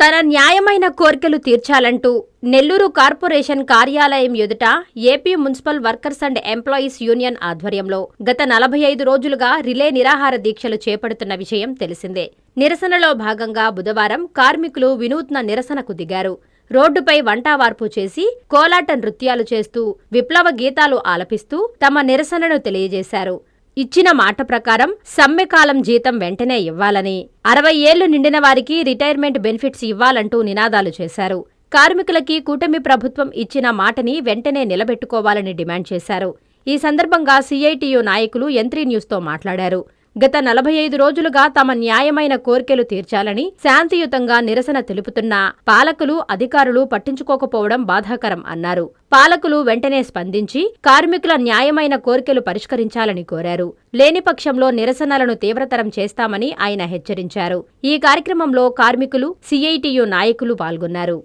తన న్యాయమైన కోర్కెలు తీర్చాలంటూ నెల్లూరు కార్పొరేషన్ కార్యాలయం ఎదుట AP municipal workers and employees union ఆధ్వర్యంలో గత నలభై ఐదు రోజులుగా రిలే నిరాహార దీక్షలు చేపడుతున్న విషయం తెలిసిందే. నిరసనలో భాగంగా బుధవారం కార్మికులు వినూత్న నిరసనకు దిగారు. రోడ్డుపై వంటావార్పు చేసి కోలాట నృత్యాలు చేస్తూ విప్లవ గీతాలు ఆలపిస్తూ తమ నిరసనను తెలియజేశారు. ఇచ్చిన మాట ప్రకారం సమ్మెకాలం జీతం వెంటనే ఇవ్వాలని అరవై ఏళ్ళు నిండిన వారికి రిటైర్మెంట్ బెనిఫిట్స్ ఇవ్వాలంటూ నినాదాలు చేశారు. కార్మికులకి కూటమి ప్రభుత్వం ఇచ్చిన మాటని వెంటనే నిలబెట్టుకోవాలని డిమాండ్ చేశారు. ఈ సందర్భంగా సీఐటియు నాయకులు ఎంత్రీ న్యూస్తో మాట్లాడారు. గత నలభై ఐదు రోజులుగా తమ న్యాయమైన కోర్కెలు తీర్చాలని శాంతియుతంగా నిరసన తెలుపుతున్నా పాలకులు అధికారులు పట్టించుకోకపోవడం బాధాకరం అన్నారు. పాలకులు వెంటనే స్పందించి కార్మికుల న్యాయమైన కోర్కెలు పరిష్కరించాలని కోరారు. లేని పక్షంలో నిరసనలను తీవ్రతరం చేస్తామని ఆయన హెచ్చరించారు. ఈ కార్యక్రమంలో కార్మికులు సిఐటియు నాయకులు పాల్గొన్నారు.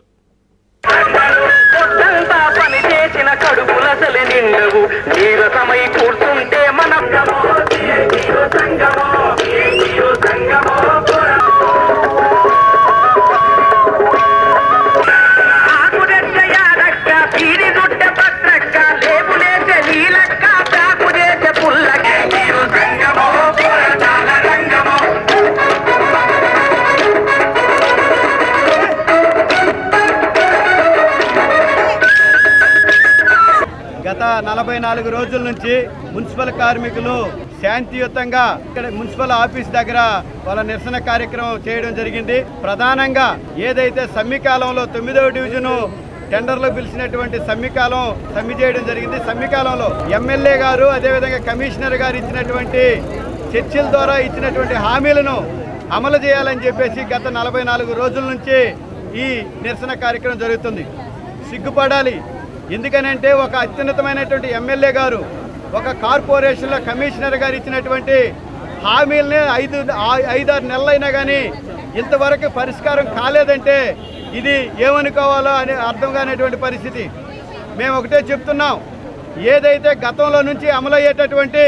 నీరసమై నలభై నాలుగు రోజుల నుంచి మున్సిపల్ కార్మికులు శాంతియుతంగా ఇక్కడ మున్సిపల్ ఆఫీస్ దగ్గర వాళ్ళ నిరసన కార్యక్రమం చేయడం జరిగింది. ప్రధానంగా ఏదైతే సమ్మికాలంలో తొమ్మిదవ డివిజను టెండర్లో పిలిచినటువంటి సమ్మికాలం సమ్మి చేయడం జరిగింది. సమ్మికాలంలో ఎమ్మెల్యే గారు అదేవిధంగా కమిషనర్ గారు ఇచ్చినటువంటి చర్చల ద్వారా ఇచ్చినటువంటి హామీలను అమలు చేయాలని చెప్పేసి గత నలభై నాలుగు రోజుల నుంచి ఈ నిరసన కార్యక్రమం జరుగుతుంది. సిగ్గుపడాలి. ఎందుకనంటే ఒక అత్యున్నతమైనటువంటి ఎమ్మెల్యే గారు ఒక కార్పొరేషన్లో కమిషనర్ గారు ఇచ్చినటువంటి హామీలని ఐదు ఐదారు నెలలైనా కానీ ఇంతవరకు పరిష్కారం కాలేదంటే ఇది ఏమనుకోవాలో అని అర్థం కానటువంటి పరిస్థితి. మేము ఒకటే చెప్తున్నాం ఏదైతే గతంలో నుంచి అమలయ్యేటటువంటి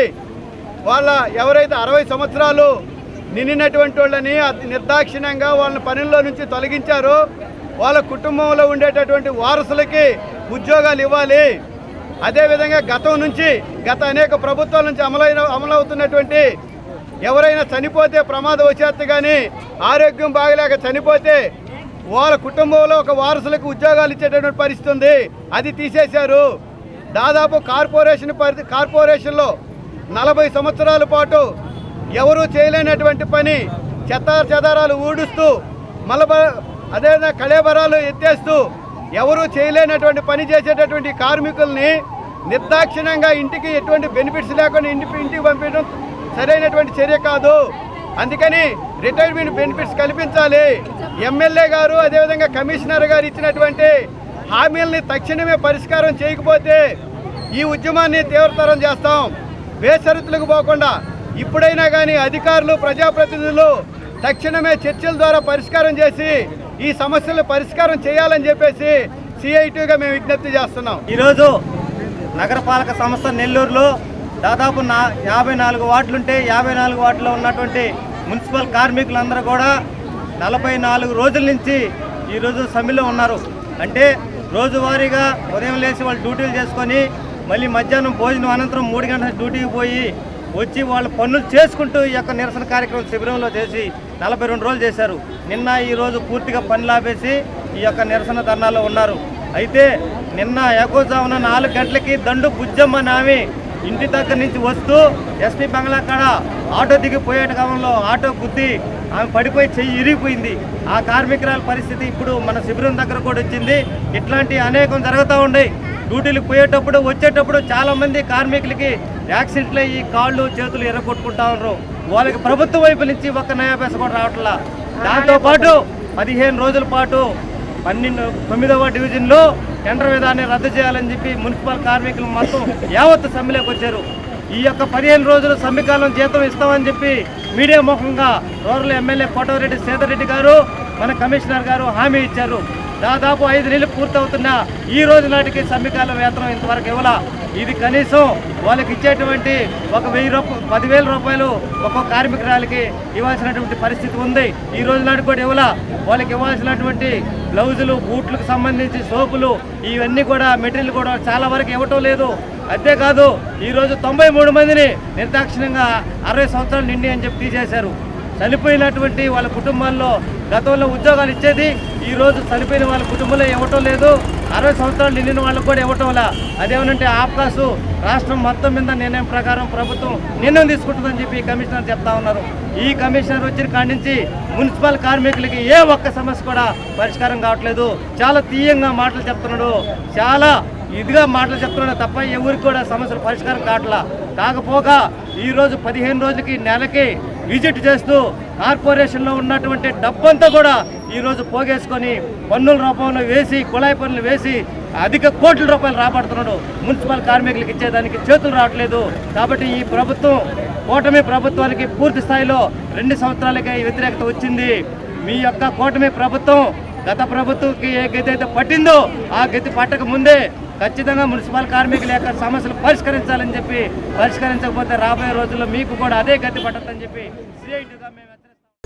వాళ్ళ ఎవరైతే అరవై సంవత్సరాలు నిండినటువంటి వాళ్ళని నిర్దాక్షిణ్యంగా వాళ్ళని పనుల్లో నుంచి తొలగించారో వాళ్ళ కుటుంబంలో ఉండేటటువంటి వారసులకి ఉద్యోగాలు ఇవ్వాలి. అదేవిధంగా గతం నుంచి గత అనేక ప్రభుత్వాల నుంచి అమలైన అమలవుతున్నటువంటి ఎవరైనా చనిపోతే ప్రమాదం వచ్చేస్తే కానీ ఆరోగ్యం బాగలేక చనిపోతే వాళ్ళ కుటుంబంలో ఒక వారసులకు ఉద్యోగాలు ఇచ్చేటటువంటి పరిస్థితి ఉంది. అది తీసేశారు. దాదాపు కార్పొరేషన్ పరి కార్పొరేషన్లో నలభై సంవత్సరాల పాటు ఎవరూ చేయలేనటువంటి పని చెత్త చెదారాలు ఊడుస్తూ మలబ అదేవిధంగా కళేబరాలు ఎత్తేస్తూ ఎవరూ చేయలేనటువంటి పని చేసేటటువంటి కార్మికుల్ని నిర్దాక్షిణ్యంగా ఇంటికి ఎటువంటి బెనిఫిట్స్ లేకుండా ఇంటికి ఇంటికి పంపించడం సరైనటువంటి చర్య కాదు. అందుకని రిటైర్మెంట్ బెనిఫిట్స్ కల్పించాలి. ఎమ్మెల్యే గారు అదేవిధంగా కమిషనర్ గారు ఇచ్చినటువంటి హామీల్ని తక్షణమే పరిష్కారం చేయకపోతే ఈ ఉద్యమాన్ని తీవ్రతరం చేస్తాం. బేషరతులకు పోకుండా ఇప్పుడైనా కానీ అధికారులు ప్రజాప్రతినిధులు తక్షణమే చర్చల ద్వారా పరిష్కారం చేసి ఈ సమస్యలు పరిష్కారం చేయాలని చెప్పేసి సిఐటిగా మేము విజ్ఞప్తి చేస్తున్నాం. ఈరోజు నగరపాలక సంస్థ నెల్లూరులో దాదాపు నా యాభై నాలుగు వార్డులుంటే యాభై నాలుగు వార్డులో ఉన్నటువంటి మున్సిపల్ కార్మికులందరూ కూడా నలభై నాలుగు రోజుల నుంచి ఈరోజు సమ్మెలో ఉన్నారు. అంటే రోజువారీగా ఉదయం లేచి వాళ్ళు డ్యూటీలు చేసుకొని మళ్ళీ మధ్యాహ్నం భోజనం అనంతరం మూడు గంటల డ్యూటీకి పోయి వచ్చి వాళ్ళ పనులు చేసుకుంటూ ఈ యొక్క నిరసన కార్యక్రమం శిబిరంలో చేసి నలభై రెండు రోజులు చేశారు. నిన్న ఈరోజు పూర్తిగా పనులు ఆపేసి ఈ యొక్క నిరసన ధర్నాలో ఉన్నారు. అయితే నిన్న ఎగోజామున నాలుగు గంటలకి దండు బుజ్జమ్మ నామి ఇంటి దగ్గర నుంచి వస్తూ ఎస్పీ బంగ్లా కాడ ఆటో దిగిపోయే క్రమంలో ఆటో గుద్ది ఆమె పడిపోయి చెయ్యి ఇరిగిపోయింది. ఆ కార్మికురాల పరిస్థితి ఇప్పుడు మన శిబిరం దగ్గర కూడా వచ్చింది. ఇట్లాంటి అనేకం జరుగుతూ ఉన్నాయి. డ్యూటీలకు పోయేటప్పుడు వచ్చేటప్పుడు చాలా మంది కార్మికులకి యాక్సిడెంట్లు అయ్యి కాళ్ళు చేతులు ఎర్రగొట్టుకుంటా ఉన్నారు. వాళ్ళకి ప్రభుత్వం వైపు నుంచి ఒక్క నయా కూడా రావట్లా. దాంతోపాటు పదిహేను రోజుల పాటు పన్నెండు తొమ్మిదవ డివిజన్లో టెండర్ విధానాన్ని రద్దు చేయాలని చెప్పి మున్సిపల్ కార్మికులు మొత్తం యావత్తు సమ్మెలోకి వచ్చారు. ఈ యొక్క పదిహేను రోజులు సమ్మెకాలం జీతం ఇస్తామని చెప్పి మీడియా ముఖంగా రూరల్ ఎమ్మెల్యే కోటమిరెడ్డి సేదరెడ్డి గారు మన కమిషనర్ గారు హామీ ఇచ్చారు. దాదాపు ఐదు నెలలు పూర్తవుతున్నా ఈ రోజు నాటికి సమ్మికాల వేతనం ఇంతవరకు ఇవ్వాల? ఇది కనీసం వాళ్ళకి ఇచ్చేటువంటి ఒక వెయ్యి రూపాయలు పదివేల రూపాయలు ఒక్కొక్క కార్మికురాలకి ఇవ్వాల్సినటువంటి పరిస్థితి ఉంది. ఈ రోజు నాటికి కూడా ఇవ్వాల? వాళ్ళకి ఇవ్వాల్సినటువంటి బ్లౌజులు బూట్లకు సంబంధించి సోపులు ఇవన్నీ కూడా మెటీరియల్ కూడా చాలా వరకు ఇవ్వటం లేదు. అంతేకాదు ఈరోజు తొంభై మూడు మందిని నిర్దాక్షిణ్యంగా అరవై సంవత్సరాలు నిండి అని చెప్పి తీసేశారు. చనిపోయినటువంటి వాళ్ళ కుటుంబాల్లో గతంలో ఉద్యోగాలు ఇచ్చేది ఈ రోజు చనిపోయిన వాళ్ళ కుటుంబంలో ఇవ్వటం లేదు. అరవై సంవత్సరాలు నిండిన వాళ్ళకు కూడా ఇవ్వటం వల్ల? అదేమనంటే ఆప్కాసు రాష్ట్రం మొత్తం మీద నిర్ణయం ప్రకారం ప్రభుత్వం నిర్ణయం తీసుకుంటుందని చెప్పి కమిషనర్ చెప్తా ఉన్నారు. ఈ కమిషనర్ వచ్చిన కాడి నుంచి మున్సిపల్ కార్మికులకి ఏ ఒక్క సమస్య కూడా పరిష్కారం కావట్లేదు. చాలా తీయంగా మాటలు చెప్తున్నాడు. చాలా ఇదిగా మాటలు చెప్తున్నాడు తప్ప ఎవరికి కూడా సమస్యలు పరిష్కారం కావట్లా. కాకపోగా ఈరోజు పదిహేను రోజులకి నెలకి విజిట్ చేస్తూ కార్పొరేషన్లో ఉన్నటువంటి డబ్బంతా కూడా ఈరోజు పోగేసుకొని పన్నుల రూపంలో వేసి కుళాయి పన్నులు వేసి అధిక కోట్ల రూపాయలు రాబడుతున్నాడు. మున్సిపల్ కార్మికులకు ఇచ్చేదానికి చేతులు రావట్లేదు. కాబట్టి ఈ ప్రభుత్వం కూటమి ప్రభుత్వానికి పూర్తి స్థాయిలో రెండు సంవత్సరాలకే వ్యతిరేకత వచ్చింది. మీ యొక్క కూటమి ప్రభుత్వం గత ప్రభుత్వంకి ఏ గతి అయితే పట్టిందో ఆ గతి పట్టక ముందే ఖచ్చితంగా మున్సిపల్ కార్మికుల యొక్క సమస్యలు పరిష్కరించాలని చెప్పి పరిష్కరించకపోతే రాబోయే రోజుల్లో మీకు కూడా అదే గతి పట్టదని చెప్పి సిఐటిగా మేము